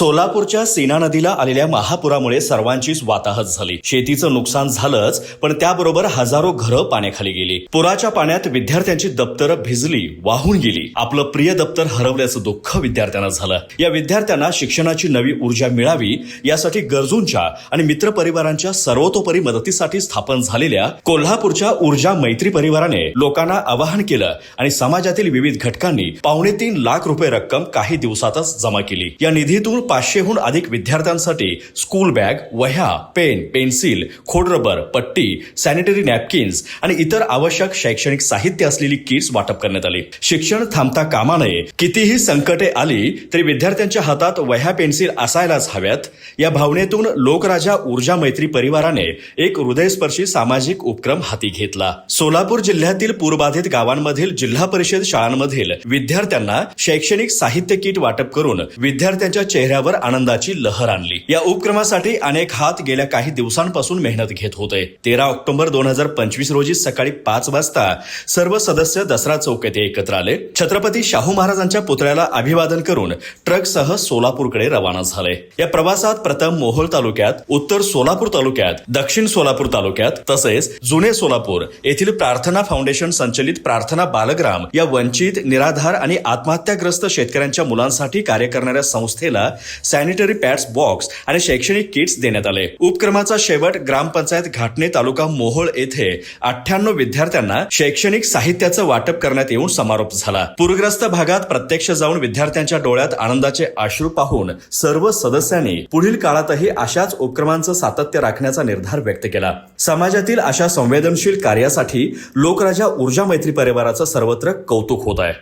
सोलापूरच्या सीना नदीला आलेल्या महापुरामुळे सर्वांचीच वाताहत झाली. शेतीचं नुकसान झालंच पण त्याबरोबर हजारो घरं पाण्याखाली गेली. पुराच्या पाण्यात विद्यार्थ्यांची दप्तरं भिजली वाहून गेली. आपलं प्रिय दप्तर हरवल्याचं दुःख विद्यार्थ्यांना झालं. या विद्यार्थ्यांना शिक्षणाची नवी ऊर्जा मिळावी यासाठी गरजूंच्या आणि मित्र परिवारांच्या सर्वतोपरी मदतीसाठी स्थापन झालेल्या कोल्हापूरच्या ऊर्जा मैत्री परिवाराने लोकांना आवाहन केलं आणि समाजातील विविध घटकांनी पावणे तीन लाख रुपये रक्कम काही दिवसातच जमा केली. या निधीतून पाचशेहून अधिक विद्यार्थ्यांसाठी स्कूल बॅग वह्या पेन पेन्सिल खोडरबर पट्टी सॅनिटरी नॅपकिन्स आणि इतर आवश्यक शैक्षणिक साहित्य असलेली किट्स वाटप करण्यात आली. शिक्षण थांबता कामा नये. कितीही संकटे आली तरी विद्यार्थ्यांच्या हातात वह्या पेन्सिल असायलाच हव्यात. या भावनेतून लोकराजा ऊर्जा मैत्री परिवाराने एक हृदयस्पर्शी सामाजिक उपक्रम हाती घेतला. सोलापूर जिल्ह्यातील पूरबाधित गावांमधील जिल्हा परिषद शाळांमधील विद्यार्थ्यांना शैक्षणिक साहित्य किट वाटप करून विद्यार्थ्यांच्या चेहऱ्या चेहऱ्यावर आनंदाची लहर आणली. या उपक्रमासाठी अनेक हात गेल्या काही दिवसांपासून मेहनत घेत होते. तेरा ऑक्टोबर दोन हजार पंचवीस रोजी सकाळी पाच वाजता सर्व सदस्य दसरा चौक येथे एकत्र आले. छत्रपती शाहू महाराजांच्या पुतळ्याला अभिवादन करून ट्रकसह सोलापूरकडे रवाना झाले. या प्रवासात प्रथम मोहोळ तालुक्यात उत्तर सोलापूर तालुक्यात दक्षिण सोलापूर तालुक्यात तसेच जुने सोलापूर येथील प्रार्थना फाउंडेशन संचलित प्रार्थना बालग्राम या वंचित निराधार आणि आत्महत्याग्रस्त शेतकऱ्यांच्या मुलांसाठी कार्य करणाऱ्या संस्थेला सॅनिटरी पॅड्स बॉक्स आणि शैक्षणिक किट्स देण्यात आले. उपक्रमाचा शेवट ग्रामपंचायत घाटणे तालुका मोहोळ येथे अठ्ठ्याण्णव विद्यार्थ्यांना शैक्षणिक साहित्याचं वाटप करण्यात येऊन समारोप झाला. पूरग्रस्त भागात प्रत्यक्ष जाऊन विद्यार्थ्यांच्या डोळ्यात आनंदाचे अश्रू पाहून सर्व सदस्यांनी पुढील काळातही अशाच उपक्रमांचं सातत्य राखण्याचा निर्धार व्यक्त केला. समाजातील अशा संवेदनशील कार्यासाठी लोकराजा ऊर्जा मैत्री परिवाराचं सर्वत्र कौतुक होत आहे.